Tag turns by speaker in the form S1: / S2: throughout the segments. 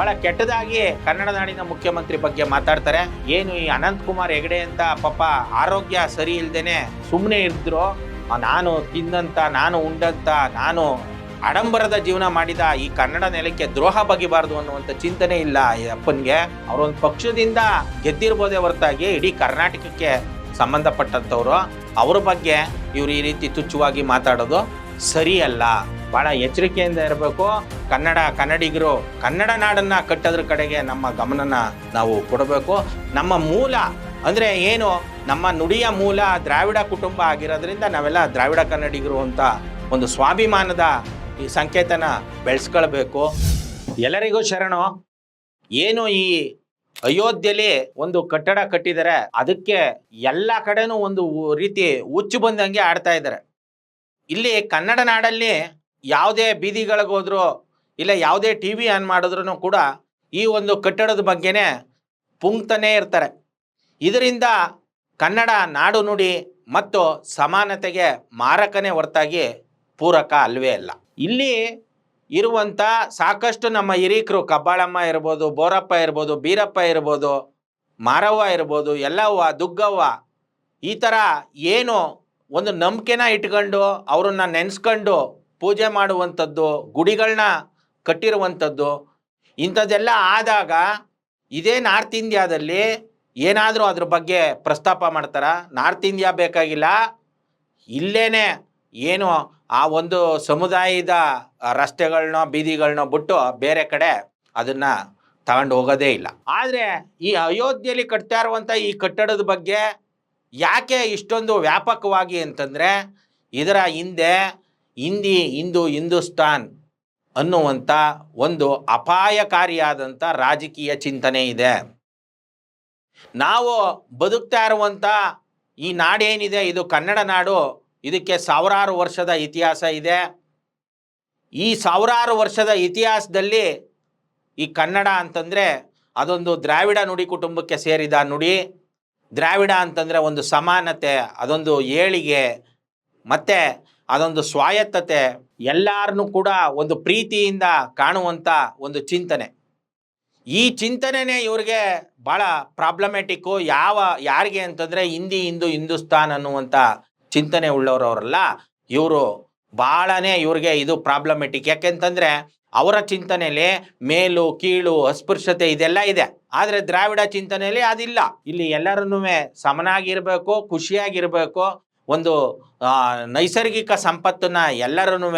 S1: ಬಹಳ ಕೆಟ್ಟದಾಗಿ ಕನ್ನಡ ನಾಡಿನ ಮುಖ್ಯಮಂತ್ರಿ ಬಗ್ಗೆ ಮಾತಾಡ್ತಾರೆ. ಏನು ಈ ಅನಂತ್ ಕುಮಾರ್ ಹೆಗಡೆ ಅಂತ ಪಾಪ ಆರೋಗ್ಯ ಸರಿ ಇಲ್ದೇನೆ ಸುಮ್ಮನೆ ಇದ್ರು ನಾನು ತಿಂದಂತ, ನಾನು ಉಂಡಂತ, ನಾನು ಆಡಂಬರದ ಜೀವನ ಮಾಡಿದ ಈ ಕನ್ನಡ ನೆಲಕ್ಕೆ ದ್ರೋಹ ಬಗೆಬಾರದು ಅನ್ನುವಂಥ ಚಿಂತನೆ ಇಲ್ಲ ಅಪ್ಪನ್ಗೆ. ಅವರೊಂದು ಪಕ್ಷದಿಂದ ಗೆದ್ದಿರ್ಬೋದೇ ಹೊರತಾಗಿ ಇಡೀ ಕರ್ನಾಟಕಕ್ಕೆ ಸಂಬಂಧಪಟ್ಟಂಥವ್ರು. ಅವ್ರ ಬಗ್ಗೆ ಇವ್ರು ಈ ರೀತಿ ತುಚ್ಛವಾಗಿ ಮಾತಾಡೋದು ಸರಿಯಲ್ಲ. ಬಹಳ ಎಚ್ಚರಿಕೆಯಿಂದ ಇರಬೇಕು. ಕನ್ನಡ ಕನ್ನಡಿಗರು ಕನ್ನಡ ನಾಡನ್ನ ಕಟ್ಟೋದ್ರ ಕಡೆಗೆ ನಮ್ಮ ಗಮನನ ನಾವು ಕೊಡಬೇಕು. ನಮ್ಮ ಮೂಲ ಅಂದ್ರೆ ಏನು? ನಮ್ಮ ನುಡಿಯ ಮೂಲ ದ್ರಾವಿಡ ಕುಟುಂಬ ಆಗಿರೋದ್ರಿಂದ ನಾವೆಲ್ಲ ದ್ರಾವಿಡ ಕನ್ನಡಿಗರು ಅಂತ ಒಂದು ಸ್ವಾಭಿಮಾನದ ಈ ಸಂಕೇತನ ಬೆಳೆಸ್ಕೊಳ್ಬೇಕು. ಎಲ್ಲರಿಗೂ ಶರಣು, ಏನು ಈ ಅಯೋಧ್ಯೆಯಲ್ಲಿ ಒಂದು ಕಟ್ಟಡ ಕಟ್ಟಿದ್ದಾರೆ ಅದಕ್ಕೆ ಎಲ್ಲ ಕಡೆನೂ ಒಂದು ರೀತಿ ಹುಚ್ಚು ಬಂದಂಗೆ ಆಡ್ತಾ ಇದ್ದಾರೆ ಇಲ್ಲಿ ಕನ್ನಡ ನಾಡಲ್ಲಿ ಯಾವುದೇ ಬೀದಿಗಳಿಗೆ ಹೋದರೂ ಇಲ್ಲ ಯಾವುದೇ ಟಿ ವಿ ಆನ್ ಮಾಡಿದ್ರೂ ಕೂಡ ಈ ಒಂದು ಕಟ್ಟಡದ ಬಗ್ಗೆನೇ ಪುಂಕ್ತನೇ ಇರ್ತಾರೆ. ಇದರಿಂದ ಕನ್ನಡ ನಾಡು ನುಡಿ ಮತ್ತು ಸಮಾನತೆಗೆ ಮಾರಕನೇ ಹೊರತಾಗಿ ಪೂರಕ ಅಲ್ವೇ ಅಲ್ಲ ಇಲ್ಲಿ ಇರುವಂಥ ಸಾಕಷ್ಟು ನಮ್ಮ ಹಿರೀಕರು ಕಬ್ಬಾಳಮ್ಮ ಇರ್ಬೋದು, ಬೋರಪ್ಪ ಇರ್ಬೋದು, ಬೀರಪ್ಪ ಇರ್ಬೋದು, ಮಾರವ್ವ ಇರ್ಬೋದು, ಎಲ್ಲವ್ವ, ದುಗ್ಗವ್ವ ಈ ಥರ ಏನು ಒಂದು ನಂಬಿಕೆನ ಇಟ್ಕೊಂಡು ಅವ್ರನ್ನ ನೆನೆಸ್ಕೊಂಡು ಪೂಜೆ ಮಾಡುವಂಥದ್ದು ಗುಡಿಗಳನ್ನ ಕಟ್ಟಿರುವಂಥದ್ದು, ಇಂಥದ್ದೆಲ್ಲ ಆದಾಗ ಇದೇ ನಾರ್ತ್ ಇಂಡಿಯಾದಲ್ಲಿ ಏನಾದರೂ ಅದ್ರ ಬಗ್ಗೆ ಪ್ರಸ್ತಾಪ ಮಾಡ್ತಾರ? ನಾರ್ತ್ ಇಂಡಿಯಾ ಬೇಕಾಗಿಲ್ಲ. ಇಲ್ಲೇ ಏನು ಆ ಒಂದು ಸಮುದಾಯದ ರಸ್ತೆಗಳನ್ನ ಬೀದಿಗಳನ್ನ ಬಿಟ್ಟು ಬೇರೆ ಕಡೆ ಅದನ್ನ ತಗೊಂಡು ಹೋಗೋದೇ ಇಲ್ಲ. ಆದರೆ ಈ ಅಯೋಧ್ಯೆಯಲ್ಲಿ ಕಟ್ತಾ ಇರುವಂಥ ಈ ಕಟ್ಟಡದ ಬಗ್ಗೆ ಯಾಕೆ ಇಷ್ಟೊಂದು ವ್ಯಾಪಕವಾಗಿ ಅಂತಂದರೆ ಇದರ ಹಿಂದೆ ಹಿಂದಿ ಇಂದು ಹಿಂದೂಸ್ತಾನ್ ಅನ್ನುವಂಥ ಒಂದು ಅಪಾಯಕಾರಿಯಾದಂಥ ರಾಜಕೀಯ ಚಿಂತನೆ ಇದೆ. ನಾವು ಬದುಕ್ತಾ ಇರುವಂಥ ಈ ನಾಡೇನಿದೆ, ಇದು ಕನ್ನಡ ನಾಡು, ಇದಕ್ಕೆ ಸಾವಿರಾರು ವರ್ಷದ ಇತಿಹಾಸ ಇದೆ. ಈ ಸಾವಿರಾರು ವರ್ಷದ ಇತಿಹಾಸದಲ್ಲಿ ಈ ಕನ್ನಡ ಅಂತಂದರೆ ಅದೊಂದು ದ್ರಾವಿಡ ನುಡಿ ಕುಟುಂಬಕ್ಕೆ ಸೇರಿದ ನುಡಿ. ದ್ರಾವಿಡ ಅಂತಂದರೆ ಒಂದು ಸಮಾನತೆ, ಅದೊಂದು ಏಳಿಗೆ, ಮತ್ತು ಅದೊಂದು ಸ್ವಾಯತ್ತತೆ ಎಲ್ಲಾರನ್ನು ಕೂಡ ಒಂದು ಪ್ರೀತಿಯಿಂದ ಕಾಣುವಂಥ ಒಂದು ಚಿಂತನೆ. ಈ ಚಿಂತನೆನೇ ಇವ್ರಿಗೆ ಭಾಳ ಪ್ರಾಬ್ಲಮೆಟಿಕ್ಕು ಯಾವ, ಯಾರಿಗೆ ಅಂತಂದರೆ ಹಿಂದಿ, ಹಿಂದೂ, ಹಿಂದೂಸ್ತಾನ್ ಅನ್ನುವಂಥ ಚಿಂತನೆ ಉಳ್ಳವರವರಲ್ಲ. ಇವರು ಭಾಳನೇ ಇವ್ರಿಗೆ ಇದು ಪ್ರಾಬ್ಲಮೆಟಿಕ್ ಯಾಕೆಂತಂದರೆ ಅವರ ಚಿಂತನೆಯಲ್ಲಿ ಮೇಲು, ಕೀಳು, ಅಸ್ಪೃಶ್ಯತೆ ಇದೆಲ್ಲ ಇದೆ. ಆದರೆ ದ್ರಾವಿಡ ಚಿಂತನೆಯಲ್ಲಿ ಅದಿಲ್ಲ. ಇಲ್ಲಿ ಎಲ್ಲರನ್ನೂ ಸಮನಾಗಿರಬೇಕು, ಖುಷಿಯಾಗಿರಬೇಕು ಒಂದು ನೈಸರ್ಗಿಕ ಸಂಪತ್ತನ್ನ ಎಲ್ಲರನ್ನೂ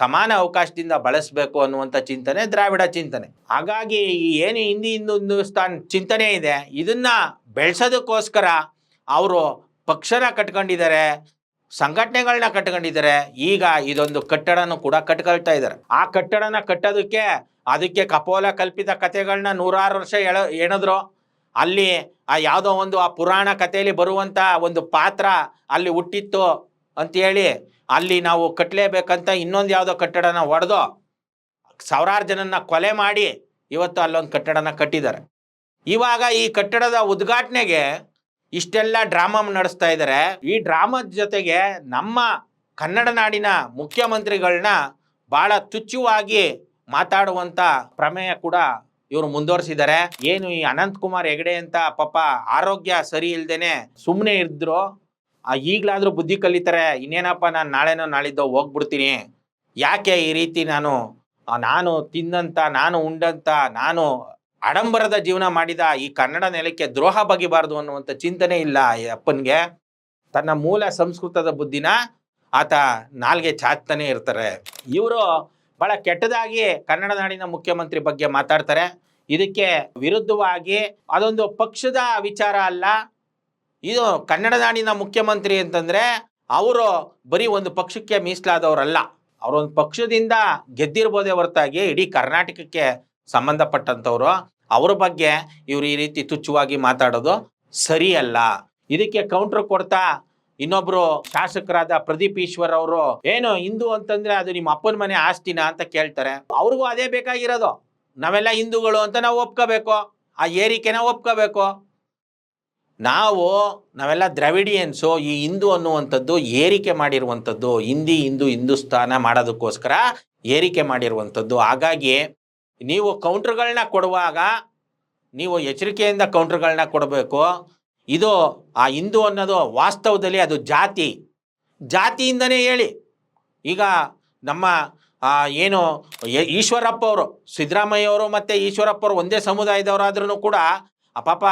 S1: ಸಮಾನ ಅವಕಾಶದಿಂದ ಬಳಸಬೇಕು ಅನ್ನುವಂಥ ಚಿಂತನೆ, ದ್ರಾವಿಡ ಚಿಂತನೆ. ಹಾಗಾಗಿ ಏನು ಹಿಂದಿ ಹಿಂದೂ ಹಿಂದೂಸ್ತಾನ್ ಚಿಂತನೆ ಇದೆ, ಇದನ್ನ ಬೆಳೆಸೋದಕ್ಕೋಸ್ಕರ ಅವರು ಪಕ್ಷನ ಕಟ್ಕೊಂಡಿದ್ದಾರೆ ಸಂಘಟನೆಗಳನ್ನ ಕಟ್ಕೊಂಡಿದ್ದಾರೆ, ಈಗ ಇದೊಂದು ಕಟ್ಟಡನೂ ಕೂಡ ಕಟ್ಕೊಳ್ತಾ ಇದ್ದಾರೆ. ಆ ಕಟ್ಟಡನ ಕಟ್ಟೋದಕ್ಕೆ, ಅದಕ್ಕೆ ಕಪೋಲ ಕಲ್ಪಿತ ಕಥೆಗಳನ್ನ ನೂರಾರು ವರ್ಷ ಎಳ, ಎಣದ್ರು. ಅಲ್ಲಿ ಆ ಯಾವುದೋ ಒಂದು ಆ ಪುರಾಣ ಕಥೆಯಲ್ಲಿ ಬರುವಂಥ ಒಂದು ಪಾತ್ರ ಅಲ್ಲಿ ಹುಟ್ಟಿತ್ತು ಅಂತೇಳಿ ಅಲ್ಲಿ ನಾವು ಕಟ್ಟಲೇಬೇಕಂತ ಇನ್ನೊಂದು ಯಾವುದೋ ಕಟ್ಟಡನ ಒಡೆದು ಸಾವಿರಾರು ಜನನ್ನ ಕೊಲೆ ಮಾಡಿ ಇವತ್ತು ಅಲ್ಲೊಂದು ಕಟ್ಟಡನ ಕಟ್ಟಿದ್ದಾರೆ. ಇವಾಗ ಈ ಕಟ್ಟಡದ ಉದ್ಘಾಟನೆಗೆ ಇಷ್ಟೆಲ್ಲ ಡ್ರಾಮಾ ನಡೆಸ್ತಾ ಇದ್ದಾರೆ. ಈ ಡ್ರಾಮದ ಜೊತೆಗೆ ನಮ್ಮ ಕನ್ನಡ ನಾಡಿನ ಮುಖ್ಯಮಂತ್ರಿಗಳನ್ನ ಬಹಳ ತುಚ್ಛವಾಗಿ ಮಾತಾಡುವಂಥ ಪ್ರಮೇಯ ಕೂಡ ಇವರು ಮುಂದುವರಿಸಿದ್ದಾರೆ ಏನು ಈ ಅನಂತ್ ಕುಮಾರ್ ಹೆಗಡೆ ಅಂತ ಪಾಪ ಆರೋಗ್ಯ ಸರಿ ಇಲ್ದೇನೆ ಸುಮ್ಮನೆ ಇದ್ರು ಈಗಲಾದ್ರೂ ಬುದ್ಧಿ ಕಲಿತಾರೆ, ಇನ್ನೇನಪ್ಪ ನಾನು ನಾಳೆನೋ ನಾಳಿದ್ದೋ ಹೋಗ್ಬಿಡ್ತೀನಿ. ಯಾಕೆ ಈ ರೀತಿ ನಾನು ನಾನು ತಿಂದಂತ, ನಾನು ಉಂಡಂತ, ನಾನು ಆಡಂಬರದ ಜೀವನ ಮಾಡಿದ, ಈ ಕನ್ನಡ ನೆಲಕ್ಕೆ ದ್ರೋಹ ಬಗೆಬಾರದು ಅನ್ನುವಂಥ ಚಿಂತನೆ ಇಲ್ಲ ಈ ಅಪ್ಪನ್ಗೆ. ತನ್ನ ಮೂಲ ಸಂಸ್ಕೃತದ ಬುದ್ಧಿನ ಆತ ನಾಲ್ಗೆ ಚಾಚ್ತಾನೆ ಇರ್ತಾರೆ. ಇವರು ಬಹಳ ಕೆಟ್ಟದಾಗಿ ಕನ್ನಡ ನಾಡಿನ ಮುಖ್ಯಮಂತ್ರಿ ಬಗ್ಗೆ ಮಾತಾಡ್ತಾರೆ. ಇದಕ್ಕೆ ವಿರುದ್ಧವಾಗಿ ಅದೊಂದು ಪಕ್ಷದ ವಿಚಾರ ಅಲ್ಲ. ಇದು ಕನ್ನಡ ನಾಡಿನ ಮುಖ್ಯಮಂತ್ರಿ ಅಂತಂದ್ರೆ ಅವರು ಬರೀ ಒಂದು ಪಕ್ಷಕ್ಕೆ ಮೀಸಲಾದವರಲ್ಲ. ಅವರೊಂದು ಪಕ್ಷದಿಂದ ಗೆದ್ದಿರ್ಬೋದೇ ಹೊರತಾಗಿ ಇಡೀ ಕರ್ನಾಟಕಕ್ಕೆ ಸಂಬಂಧಪಟ್ಟಂಥವ್ರು. ಅವ್ರ ಬಗ್ಗೆ ಇವ್ರು ಈ ರೀತಿ ತುಚ್ಛವಾಗಿ ಮಾತಾಡೋದು ಸರಿಯಲ್ಲ. ಇದಕ್ಕೆ ಕೌಂಟರ್ ಕೊಡ್ತಾ ಇನ್ನೊಬ್ರು ಶಾಸಕರಾದ ಪ್ರದೀಪ್ ಈಶ್ವರ್ ಅವರು, ಏನು ಹಿಂದೂ ಅಂತಂದ್ರೆ ಅದು ನಿಮ್ಮ ಅಪ್ಪನ ಮನೆ ಆಸ್ತಿನ? ಅಂತ ಕೇಳ್ತಾರೆ. ಅವ್ರಿಗೂ ಅದೇ ಬೇಕಾಗಿರೋದು. ನಾವೆಲ್ಲ ಹಿಂದೂಗಳು ಅಂತ ನಾವು ಒಪ್ಕೋಬೇಕು. ಆ ಏರಿಕೆನ ಒಪ್ಕೋಬೇಕು. ನಾವು, ನಾವೆಲ್ಲ ದ್ರವಿಡಿಯನ್ಸು ಈ ಹಿಂದೂ ಅನ್ನುವಂಥದ್ದು ಏರಿಕೆ ಮಾಡಿರುವಂಥದ್ದು, ಹಿಂದಿ, ಹಿಂದೂ ಹಿಂದೂಸ್ತಾನ ಮಾಡೋದಕ್ಕೋಸ್ಕರ ಏರಿಕೆ ಮಾಡಿರುವಂಥದ್ದು. ಹಾಗಾಗಿ ನೀವು ಕೌಂಟ್ರ್ಗಳನ್ನ ಕೊಡುವಾಗ, ನೀವು ಎಚ್ಚರಿಕೆಯಿಂದ ಕೌಂಟ್ರ್ಗಳನ್ನ ಕೊಡಬೇಕು. ಇದು ಆ ಹಿಂದೂ ಅನ್ನೋದು ವಾಸ್ತವದಲ್ಲಿ ಅದು ಜಾತಿ. ಜಾತಿಯಿಂದನೇ ಹೇಳಿ. ಈಗ ನಮ್ಮ ಏನು ಈಶ್ವರಪ್ಪ ಅವರು ಸಿದ್ದರಾಮಯ್ಯ ಅವರು ಮತ್ತು ಈಶ್ವರಪ್ಪ ಅವರು ಒಂದೇ ಸಮುದಾಯದವರಾದ್ರೂ ಕೂಡ ಆ ಪಾಪ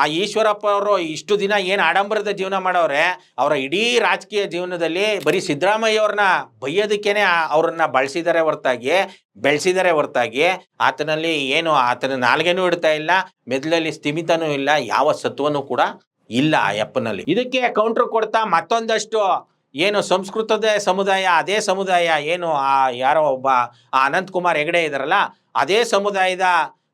S1: ಆ ಈಶ್ವರಪ್ಪ ಅವರು ಇಷ್ಟು ದಿನ ಏನು ಆಡಂಬರದ ಜೀವನ ಮಾಡೋರೆ, ಅವರ ಇಡೀ ರಾಜಕೀಯ ಜೀವನದಲ್ಲಿ ಬರೀ ಸಿದ್ದರಾಮಯ್ಯ ಅವ್ರನ್ನ ಬೈಯೋದಕ್ಕೇನೆ ಅವ್ರನ್ನ ಬಳಸಿದ್ದಾರೆ ಹೊರತಾಗಿ ಬೆಳೆಸಿದ್ದಾರೆ ಹೊರತಾಗಿ. ಆತನಲ್ಲಿ ಏನು ಆತನ ನಾಲ್ಗೆನೂ ಇಡ್ತಾ ಇಲ್ಲ, ಮೆದುಳಲ್ಲಿ ಸ್ಥಿಮಿತನೂ ಇಲ್ಲ, ಯಾವ ಸತ್ವನೂ ಕೂಡ ಇಲ್ಲ ಆ ಯಪ್ಪನಲ್ಲಿ. ಇದಕ್ಕೆ ಕೌಂಟ್ರ್ ಕೊಡ್ತಾ ಮತ್ತೊಂದಷ್ಟು ಏನು ಸಂಸ್ಕೃತದ ಸಮುದಾಯ, ಅದೇ ಸಮುದಾಯ ಏನು ಆ ಯಾರೋ ಒಬ್ಬ, ಆ ಅನಂತಕುಮಾರ್ ಹೆಗಡೆ ಇದಾರಲ್ಲ, ಅದೇ ಸಮುದಾಯದ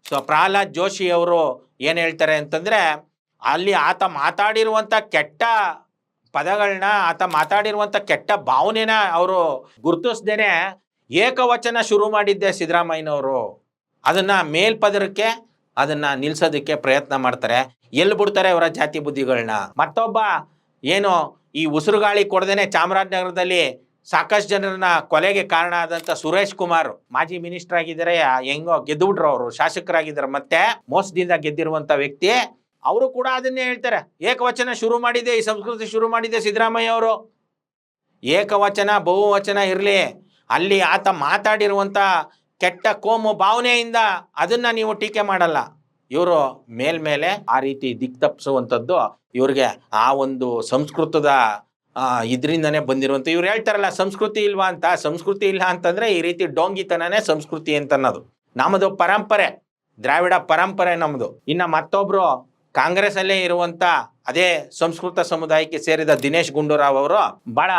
S1: ಸ- ಪ್ರಹ್ಲಾದ್ ಜೋಶಿ ಅವರು ಏನು ಹೇಳ್ತಾರೆ ಅಂತಂದ್ರೆ, ಅಲ್ಲಿ ಆತ ಮಾತಾಡಿರುವಂಥ ಕೆಟ್ಟ ಪದಗಳನ್ನ ಆತ ಮಾತಾಡಿರುವಂಥ ಕೆಟ್ಟ ಭಾವನೆನ ಅವರು ಗುರುತಿಸ್ದೇನೆ ಏಕವಚನ ಶುರು ಮಾಡಿದ್ದೆ ಸಿದ್ದರಾಮಯ್ಯನವರು. ಅದನ್ನು ಮೇಲ್ಪದರಕ್ಕೆ, ಅದನ್ನ ನಿಲ್ಸೋದಕ್ಕೆ ಪ್ರಯತ್ನ ಮಾಡ್ತಾರೆ. ಎಲ್ಲಿ ಬಿಡ್ತಾರೆ ಅವರ ಜಾತಿ ಬುದ್ಧಿಗಳನ್ನ ಮತ್ತೊಬ್ಬ ಏನು ಈ ಉಸಿರುಗಾಳಿ ಕೊಡದೇನೆ ಚಾಮರಾಜನಗರದಲ್ಲಿ ಸಾಕಷ್ಟು ಜನರನ್ನ ಕೊಲೆಗೆ ಕಾರಣ ಆದಂತ ಸುರೇಶ್ ಕುಮಾರ್ ಮಾಜಿ ಮಿನಿಸ್ಟರ್ ಆಗಿದ್ದಾರೆ. ಹೆಂಗೋ ಗೆದ್ದುಬಿಟ್ರು ಅವರು, ಶಾಸಕರಾಗಿದ್ದಾರೆ. ಮತ್ತೆ ಮೋಸದಿಂದ ಗೆದ್ದಿರುವಂತ ವ್ಯಕ್ತಿ, ಅವರು ಕೂಡ ಅದನ್ನೇ ಹೇಳ್ತಾರೆ. ಏಕವಚನ ಶುರು ಮಾಡಿದೆ, ಈ ಸಂಸ್ಕೃತಿ ಶುರು ಮಾಡಿದೆ ಸಿದ್ದರಾಮಯ್ಯ ಅವರು. ಏಕವಚನ, ಬಹುವಚನ ಇರಲಿ. ಅಲ್ಲಿ ಆತ ಮಾತಾಡಿರುವಂಥ ಕೆಟ್ಟ ಕೋಮು ಭಾವನೆಯಿಂದ ಅದನ್ನ ನೀವು ಟೀಕೆ ಮಾಡಲ್ಲ. ಇವರು ಮೇಲ್ಮೇಲೆ ಆ ರೀತಿ ದಿಕ್ ತಪ್ಪಿಸುವಂಥದ್ದು ಇವ್ರಿಗೆ ಆ ಒಂದು ಸಂಸ್ಕೃತದ ಇದ್ರಿಂದನೇ ಬಂದಿರುವಂಥ ಇವ್ರು ಹೇಳ್ತಾರಲ್ಲ, ಸಂಸ್ಕೃತಿ ಇಲ್ವಾ ಅಂತ. ಸಂಸ್ಕೃತಿ ಇಲ್ಲ ಅಂತಂದ್ರೆ ಈ ರೀತಿ ಡೋಂಗಿತನನೇ ಸಂಸ್ಕೃತಿ ಅಂತ ಅನ್ನೋದು ನಮ್ಮದು ಪರಂಪರೆ, ದ್ರಾವಿಡ ಪರಂಪರೆ ನಮ್ಮದು ಇನ್ನು ಮತ್ತೊಬ್ರು ಕಾಂಗ್ರೆಸ್ ಅಲ್ಲೇ ಇರುವಂತ ಅದೇ ಸಂಸ್ಕೃತ ಸಮುದಾಯಕ್ಕೆ ಸೇರಿದ ದಿನೇಶ್ ಗುಂಡೂರಾವ್ ಅವರು ಬಹಳ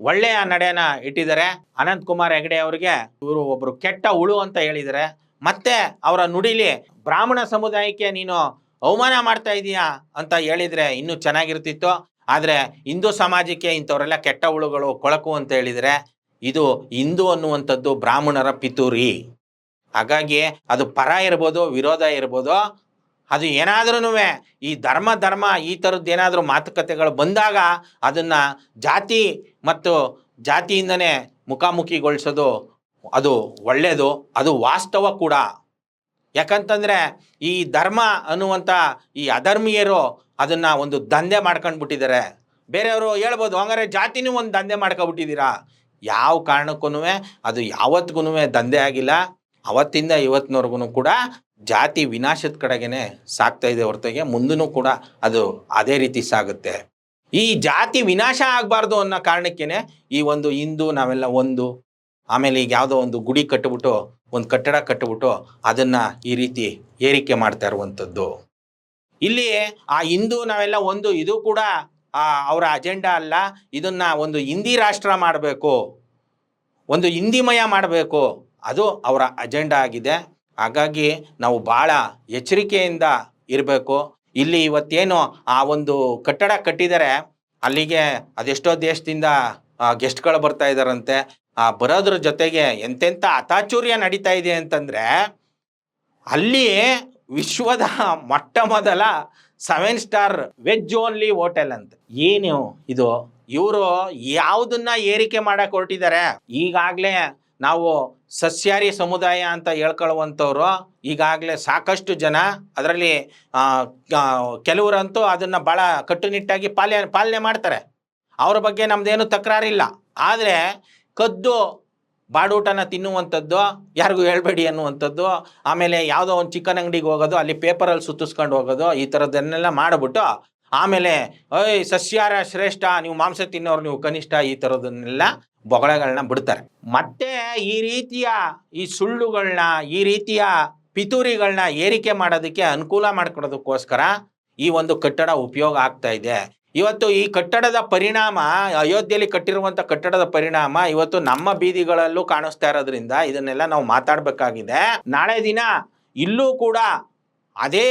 S1: ಒಳ್ಳೆಯ ನಡೆಯನ್ನ ಇಟ್ಟಿದ್ದಾರೆ. ಅನಂತ್ ಕುಮಾರ್ ಹೆಗಡೆ ಅವರಿಗೆ ಇವರು ಒಬ್ರು ಕೆಟ್ಟ ಹುಳು ಅಂತ ಹೇಳಿದ್ದಾರೆ. ಮತ್ತೆ ಅವರ ನುಡಿಲಿ ಬ್ರಾಹ್ಮಣ ಸಮುದಾಯಕ್ಕೆ ನೀನು ಅವಮಾನ ಮಾಡ್ತಾ ಇದೀಯಾ ಅಂತ ಹೇಳಿದ್ರೆ ಇನ್ನೂ ಚೆನ್ನಾಗಿರ್ತಿತ್ತು. ಆದರೆ ಹಿಂದೂ ಸಮಾಜಕ್ಕೆ ಇಂಥವರೆಲ್ಲ ಕೆಟ್ಟ ಹುಳುಗಳು ಕೊಳಕು ಅಂತ ಹೇಳಿದರೆ ಇದು ಹಿಂದೂ ಅನ್ನುವಂಥದ್ದು ಬ್ರಾಹ್ಮಣರ ಪಿತೂರಿ. ಹಾಗಾಗಿ ಅದು ಪರ ಇರ್ಬೋದು, ವಿರೋಧ ಇರ್ಬೋದು, ಅದು ಏನಾದ್ರೂ ಈ ಧರ್ಮ ಧರ್ಮ ಈ ಥರದ್ದು ಏನಾದರೂ ಮಾತುಕತೆಗಳು ಬಂದಾಗ ಅದನ್ನು ಜಾತಿ ಮತ್ತು ಜಾತಿಯಿಂದನೇ ಮುಖಾಮುಖಿಗೊಳಿಸೋದು ಅದು ಒಳ್ಳೆಯದು ಅದು ವಾಸ್ತವ ಕೂಡ. ಯಾಕಂತಂದರೆ ಈ ಧರ್ಮ ಅನ್ನುವಂಥ ಈ ಅಧರ್ಮೀಯರು ಅದನ್ನು ಒಂದು ದಂಧೆ ಮಾಡ್ಕೊಂಡು ಬಿಟ್ಟಿದ್ದಾರೆ ಬೇರೆಯವರು ಹೇಳ್ಬೋದು, ಹಂಗಾರೆ ಜಾತಿನೂ ಒಂದು ದಂಧೆ ಮಾಡ್ಕೊಬಿಟ್ಟಿದ್ದೀರಾ ಯಾವ ಕಾರಣಕ್ಕೂ ಅದು ಯಾವತ್ತಿಗೂ ದಂಧೆ ಆಗಿಲ್ಲ. ಅವತ್ತಿಂದ ಇವತ್ತಿನವರೆಗೂ ಕೂಡ ಜಾತಿ ವಿನಾಶದ ಕಡೆಗೇನೆ ಸಾಗ್ತಾ ಇದೆ ಹೊರತಾಗಿ ಮುಂದೂ ಕೂಡ ಅದು ಅದೇ ರೀತಿ ಸಾಗುತ್ತೆ. ಈ ಜಾತಿ ವಿನಾಶ ಆಗಬಾರ್ದು ಅನ್ನೋ ಕಾರಣಕ್ಕೇನೆ ಈ ಒಂದು ಹಿಂದೂ, ನಾವೆಲ್ಲ ಒಂದು, ಆಮೇಲೆ ಈಗ ಯಾವುದೋ ಒಂದು ಗುಡಿ ಕಟ್ಟಿಬಿಟ್ಟು ಒಂದು ಕಟ್ಟಡ ಕಟ್ಟಿಬಿಟ್ಟು ಅದನ್ನು ಈ ರೀತಿ ಏರಿಕೆ ಮಾಡ್ತಾ ಇರುವಂಥದ್ದು. ಇಲ್ಲಿ ಆ ಹಿಂದೂ ನಾವೆಲ್ಲ ಒಂದು, ಇದು ಕೂಡ ಅವರ ಅಜೆಂಡಾ ಅಲ್ಲ. ಇದನ್ನ ಒಂದು ಹಿಂದಿ ರಾಷ್ಟ್ರ ಮಾಡಬೇಕು. ಒಂದು ಹಿಂದಿಮಯ ಮಾಡಬೇಕು. ಅದು ಅವರ ಅಜೆಂಡಾ ಆಗಿದೆ. ಹಾಗಾಗಿ ನಾವು ಭಾಳ ಎಚ್ಚರಿಕೆಯಿಂದ ಇರಬೇಕು. ಇಲ್ಲಿ ಇವತ್ತೇನು ಆ ಒಂದು ಕಟ್ಟಡ ಕಟ್ಟಿದರೆ ಅಲ್ಲಿಗೆ ಅದೆಷ್ಟೋ ದೇಶದಿಂದ ಗೆಸ್ಟ್ಗಳು ಬರ್ತಾ ಇದ್ದಾರಂತೆ. ಆ, ಬರೋದ್ರ ಜೊತೆಗೆ ಎಂತೆಂಥ ಅತಾಚೂರ್ಯ ನಡೀತಾ ಇದೆ ಅಂತಂದರೆ ಅಲ್ಲಿ ವಿಶ್ವದ ಮೊಟ್ಟ ಮೊದಲ seven star veg only hotel ಅಂತ. ಏನು ಇದು? ಇವರು ಯಾವುದನ್ನ ಏರಿಕೆ ಮಾಡಕ್ ಹೊರಟಿದ್ದಾರೆ ಈಗಾಗಲೇ ನಾವು ಸಸ್ಯಾಹಾರಿ ಸಮುದಾಯ ಅಂತ ಹೇಳ್ಕೊಳ್ಳುವಂಥವ್ರು ಈಗಾಗಲೇ ಸಾಕಷ್ಟು ಜನ ಅದರಲ್ಲಿ ಕೆಲವರಂತೂ ಅದನ್ನು ಭಾಳ ಕಟ್ಟುನಿಟ್ಟಾಗಿ ಪಾಲನೆ ಪಾಲನೆ ಮಾಡ್ತಾರೆ. ಅವ್ರ ಬಗ್ಗೆ ನಮ್ದೇನು ತಕರಾರಿಲ್ಲ. ಆದರೆ ಕದ್ದು ಬಾಡೂಟನ ತಿನ್ನುವಂಥದ್ದು, ಯಾರಿಗೂ ಹೇಳ್ಬೇಡಿ ಅನ್ನುವಂಥದ್ದು, ಆಮೇಲೆ ಯಾವುದೋ ಒಂದು ಚಿಕನ್ ಅಂಗಡಿಗೆ ಹೋಗೋದು, ಅಲ್ಲಿ ಪೇಪರಲ್ಲಿ ಸುತ್ತಿಸ್ಕೊಂಡು ಹೋಗೋದು, ಈ ಥರದ್ದನ್ನೆಲ್ಲ ಮಾಡಿಬಿಟ್ಟು, ಆಮೇಲೆ, ಓಯ್ ಸಸ್ಯಾರ ಶ್ರೇಷ್ಠ, ನೀವು ಮಾಂಸ ತಿನ್ನೋರು, ನೀವು ಕನಿಷ್ಠ, ಈ ಥರದನ್ನೆಲ್ಲ ಬೊಗಳಗಳನ್ನ ಬಿಡ್ತಾರೆ. ಮತ್ತೆ ಈ ರೀತಿಯ ಈ ಸುಳ್ಳುಗಳನ್ನ ಈ ರೀತಿಯ ಪಿತೂರಿಗಳನ್ನ ಏರಿಕೆ ಮಾಡೋದಕ್ಕೆ ಅನುಕೂಲ ಮಾಡಿಕೊಡೋದಕ್ಕೋಸ್ಕರ ಈ ಒಂದು ಕಟ್ಟಡ ಉಪಯೋಗ ಆಗ್ತಾ ಇದೆ. ಇವತ್ತು ಈ ಕಟ್ಟಡದ ಪರಿಣಾಮ ಅಯೋಧ್ಯೆಯಲ್ಲಿ ಕಟ್ಟಿರುವಂಥ ಕಟ್ಟಡದ ಪರಿಣಾಮ ಇವತ್ತು ನಮ್ಮ ಬೀದಿಗಳಲ್ಲೂ ಕಾಣಿಸ್ತಾ ಇರೋದ್ರಿಂದ ಇದನ್ನೆಲ್ಲ ನಾವು ಮಾತಾಡಬೇಕಾಗಿದೆ. ನಾಳೆ ದಿನ ಇಲ್ಲೂ ಕೂಡ ಅದೇ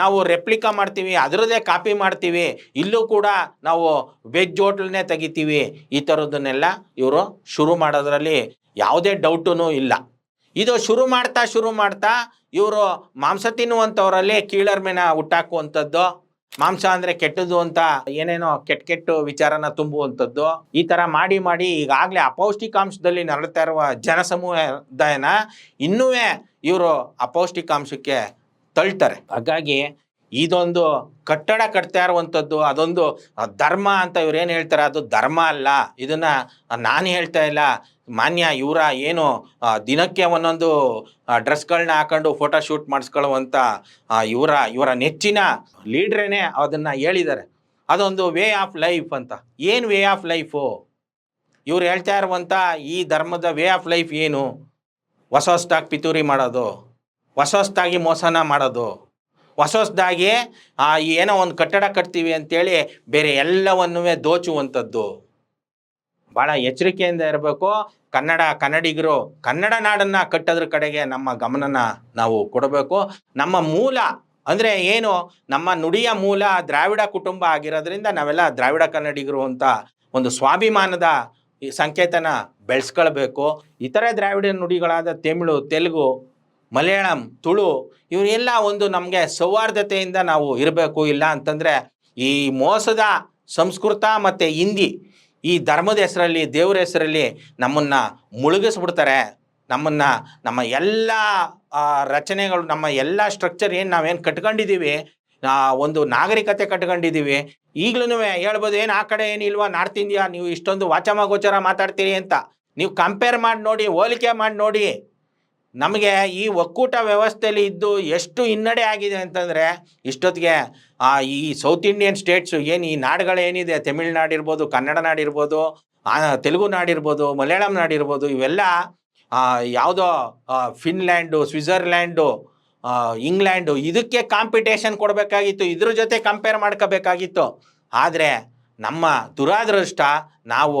S1: ನಾವು ರೆಪ್ಲಿಕಾ ಮಾಡ್ತೀವಿ, ಅದರದ್ದೇ ಕಾಪಿ ಮಾಡ್ತೀವಿ, ಇಲ್ಲೂ ಕೂಡ ನಾವು ವೆಜ್ ಹೋಟ್ಲನ್ನೇ ತೆಗಿತೀವಿ. ಈ ಥರದನ್ನೆಲ್ಲ ಇವರು ಶುರು ಮಾಡೋದ್ರಲ್ಲಿ ಯಾವುದೇ ಡೌಟೂ ಇಲ್ಲ. ಇದು ಶುರು ಮಾಡ್ತಾ ಶುರು ಮಾಡ್ತಾ ಇವರು ಮಾಂಸ ತಿನ್ನುವಂಥವರಲ್ಲಿ ಕೀಳರ್ಮೆನ ಹುಟ್ಟಾಕುವಂಥದ್ದು ಮಾಂಸ ಅಂದ್ರೆ ಕೆಟ್ಟದ್ದು ಅಂತ ಏನೇನೋ ಕೆಟ್ಟ ಕೆಟ್ಟು ವಿಚಾರನ ತುಂಬುವಂಥದ್ದು. ಈ ತರ ಮಾಡಿ ಮಾಡಿ ಈಗಾಗಲೇ ಅಪೌಷ್ಟಿಕಾಂಶದಲ್ಲಿ ನರಳ್ತಾ ಇರುವ ಜನಸಮುದಾಯನ ಇನ್ನೂ ಇವರು ಅಪೌಷ್ಟಿಕಾಂಶಕ್ಕೆ ತಳ್ತಾರೆ. ಹಾಗಾಗಿ ಇದೊಂದು ಕಟ್ಟಡ ಕಟ್ತಾ ಇರುವಂಥದ್ದು, ಅದೊಂದು ಧರ್ಮ ಅಂತ ಇವ್ರು ಏನು ಹೇಳ್ತಾರೆ? ಅದು ಧರ್ಮ ಅಲ್ಲ. ಇದನ್ನ ನಾನು ಹೇಳ್ತಾ ಇಲ್ಲ. ಮಾನ್ಯ ಇವರ ಏನು ದಿನಕ್ಕೆ ಒಂದೊಂದು ಡ್ರೆಸ್ಗಳನ್ನ ಹಾಕೊಂಡು ಫೋಟೋ ಶೂಟ್ ಮಾಡಿಸ್ಕೊಳ್ಳುವಂಥ ಇವರ ಇವರ ನೆಚ್ಚಿನ ಲೀಡ್ರೇನೆ ಅದನ್ನು ಹೇಳಿದ್ದಾರೆ. ಅದೊಂದು ವೇ ಆಫ್ ಲೈಫ್ ಅಂತ. ಏನು ವೇ ಆಫ್ ಲೈಫು? ಇವ್ರು ಹೇಳ್ತಾ ಇರುವಂಥ ಈ ಧರ್ಮದ ವೇ ಆಫ್ ಲೈಫ್ ಏನು? ಹೊಸ ಹೊಸ್ದಾಗಿ ಪಿತೂರಿ ಮಾಡೋದು ಹೊಸ ಹೊಸ್ದಾಗಿ ಮೋಸನ ಮಾಡೋದು ಹೊಸ ಹೊಸ್ದಾಗಿ ಏನೋ ಒಂದು ಕಟ್ಟಡ ಕಟ್ತೀವಿ ಅಂತೇಳಿ ಬೇರೆ ಎಲ್ಲವನ್ನೂ ದೋಚುವಂಥದ್ದು. ಭಾಳ ಎಚ್ಚರಿಕೆಯಿಂದ ಇರಬೇಕು. ಕನ್ನಡ ಕನ್ನಡಿಗರು ಕನ್ನಡ ನಾಡನ್ನು ಕಟ್ಟೋದ್ರ ಕಡೆಗೆ ನಮ್ಮ ಗಮನನ ನಾವು ಕೊಡಬೇಕು. ನಮ್ಮ ಮೂಲ ಅಂದರೆ ಏನು? ನಮ್ಮ ನುಡಿಯ ಮೂಲ ದ್ರಾವಿಡ ಕುಟುಂಬ ಆಗಿರೋದ್ರಿಂದ ನಾವೆಲ್ಲ ದ್ರಾವಿಡ ಕನ್ನಡಿಗರು ಅಂತ ಒಂದು ಸ್ವಾಭಿಮಾನದ ಈ ಸಂಕೇತನ ಬೆಳೆಸ್ಕೊಳ್ಬೇಕು. ಇತರೆ ದ್ರಾವಿಡ ನುಡಿಗಳಾದ ತಮಿಳು, ತೆಲುಗು, ಮಲಯಾಳಂ, ತುಳು ಇವರೆಲ್ಲ ಒಂದು ನಮಗೆ ಸೌಹಾರ್ದತೆಯಿಂದ ನಾವು ಇರಬೇಕು. ಇಲ್ಲ ಅಂತಂದರೆ ಈ ಮೋಸದ ಸಂಸ್ಕೃತ ಮತ್ತು ಹಿಂದಿ ಈ ಧರ್ಮದ ಹೆಸರಲ್ಲಿ, ದೇವ್ರ ಹೆಸರಲ್ಲಿ ನಮ್ಮನ್ನು ಮುಳುಗಿಸ್ಬಿಡ್ತಾರೆ. ನಮ್ಮನ್ನು, ನಮ್ಮ ಎಲ್ಲ ರಚನೆಗಳು, ನಮ್ಮ ಎಲ್ಲ ಸ್ಟ್ರಕ್ಚರ್ ಏನು ನಾವೇನು ಕಟ್ಕೊಂಡಿದ್ದೀವಿ ಒಂದು ನಾಗರಿಕತೆ ಕಟ್ಕೊಂಡಿದ್ದೀವಿ ಈಗಲೂ ಹೇಳ್ಬೋದು, ಏನು ಆ ಕಡೆ ಏನಿಲ್ವಾ ನಾರ್ತ್ ಇಂಡಿಯಾ, ನೀವು ಇಷ್ಟೊಂದು ವಾಚಮ ಗೋಚರ ಮಾತಾಡ್ತೀರಿ ಅಂತ. ನೀವು ಕಂಪೇರ್ ಮಾಡಿ ನೋಡಿ, ಹೋಲಿಕೆ ಮಾಡಿ ನೋಡಿ. ನಮಗೆ ಈ ಒಕ್ಕೂಟ ವ್ಯವಸ್ಥೆಯಲ್ಲಿ ಇದ್ದು ಎಷ್ಟು ಹಿನ್ನಡೆ ಆಗಿದೆ ಅಂತಂದರೆ ಇಷ್ಟೊತ್ತಿಗೆ ಈ ಸೌತ್ ಇಂಡಿಯನ್ ಸ್ಟೇಟ್ಸು ಏನು ಈ ನಾಡುಗಳೇನಿದೆ ತಮಿಳ್ನಾಡು ಇರ್ಬೋದು ಕನ್ನಡ ನಾಡಿರ್ಬೋದು ತೆಲುಗು ನಾಡಿರ್ಬೋದು ಮಲಯಾಳಂ ನಾಡಿರ್ಬೋದು ಇವೆಲ್ಲ ಯಾವುದೋ ಫಿನ್ಲ್ಯಾಂಡು ಸ್ವಿಟ್ಜರ್ಲ್ಯಾಂಡು ಆ, ಇಂಗ್ಲೆಂಡು ಇದಕ್ಕೆ ಕಾಂಪಿಟೇಷನ್ ಕೊಡಬೇಕಾಗಿತ್ತು ಇದ್ರ ಜೊತೆ ಕಂಪೇರ್ ಮಾಡ್ಕೋಬೇಕಾಗಿತ್ತು. ಆದರೆ ನಮ್ಮ ದುರಾದೃಷ್ಟ ನಾವು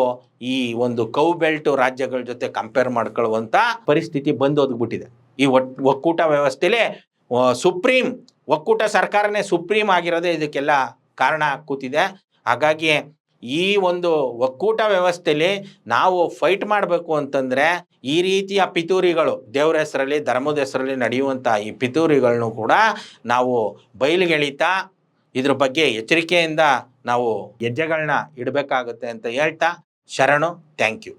S1: ಈ ಒಂದು ಕೌ ಬೆಲ್ಟ್ ರಾಜ್ಯಗಳ ಜೊತೆ ಕಂಪೇರ್ ಮಾಡ್ಕೊಳ್ಳುವಂಥ ಪರಿಸ್ಥಿತಿ ಬಂದು ಒದಗ್ಬಿಟ್ಟಿದೆ ಈ ಒಕ್ಕೂಟ ವ್ಯವಸ್ಥೆಲೇ ಸುಪ್ರೀಂ, ಒಕ್ಕೂಟ ಸರ್ಕಾರನೇ ಸುಪ್ರೀಂ ಆಗಿರೋದೇ ಇದಕ್ಕೆಲ್ಲ ಕಾರಣ ಕೂತಿದೆ. ಹಾಗಾಗಿ ಈ ಒಂದು ಒಕ್ಕೂಟ ವ್ಯವಸ್ಥೆಯಲ್ಲಿ ನಾವು ಫೈಟ್ ಮಾಡಬೇಕು ಅಂತಂದರೆ ಈ ರೀತಿಯ ಪಿತೂರಿಗಳು, ದೇವ್ರ ಹೆಸರಲ್ಲಿ, ಧರ್ಮದ ಹೆಸರಲ್ಲಿ ನಡೆಯುವಂಥ ಈ ಪಿತೂರಿಗಳನ್ನು ಕೂಡ ನಾವು ಬಯಲಿಗೆಳಿತಾ ಇದ್ರ ಬಗ್ಗೆ ಎಚ್ಚರಿಕೆಯಿಂದ ನಾವು ಹೆಜ್ಜೆಗಳನ್ನ ಇಡಬೇಕಾಗುತ್ತೆ ಅಂತ ಹೇಳ್ತಾ ಶರಣು. Thank you